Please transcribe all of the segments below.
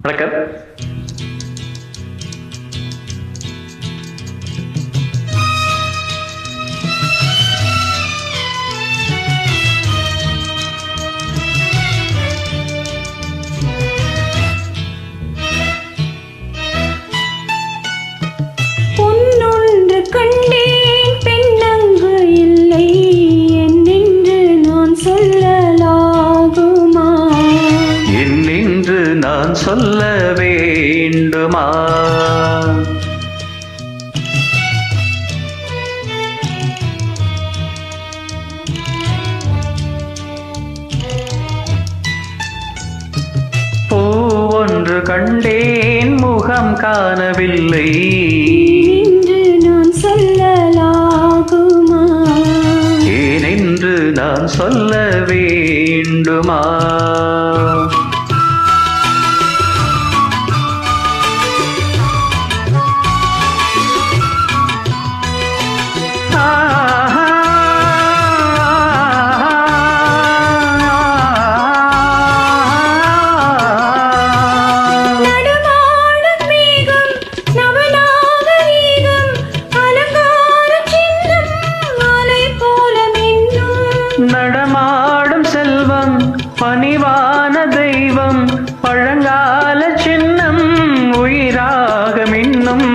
வணக்கம் நான் சொல்ல வேண்டுமா? பூ ஒன்று கண்டேன் முகம் காணவில்லை. இன்று நான் சொல்லலாகுமா? ஏனென்று நான் சொல்ல வேண்டுமா? தெய்வம் பணிவான தெய்வம் பழங்கால சின்னம் உயிராக மின்னும்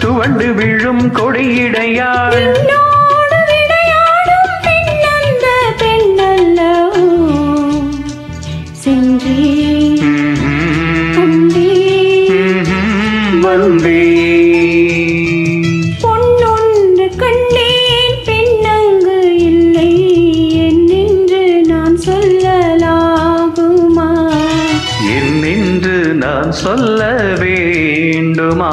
துவண்டு விழும் கொடியிடையாள் பகலாகுமா என்னென்று நான் சொல்ல வேண்டுமா?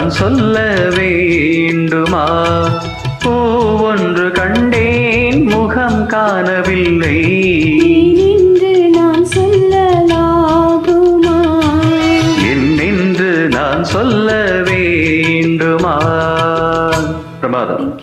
நான் சொல்ல வேண்டுமா? ஓ ஒன்று கண்டேன் முகம் காணவில்லை. என்று நான் சொல்லலாகுமா? என்னென்று நான் சொல்ல வேண்டுமா? பிரமாதம்.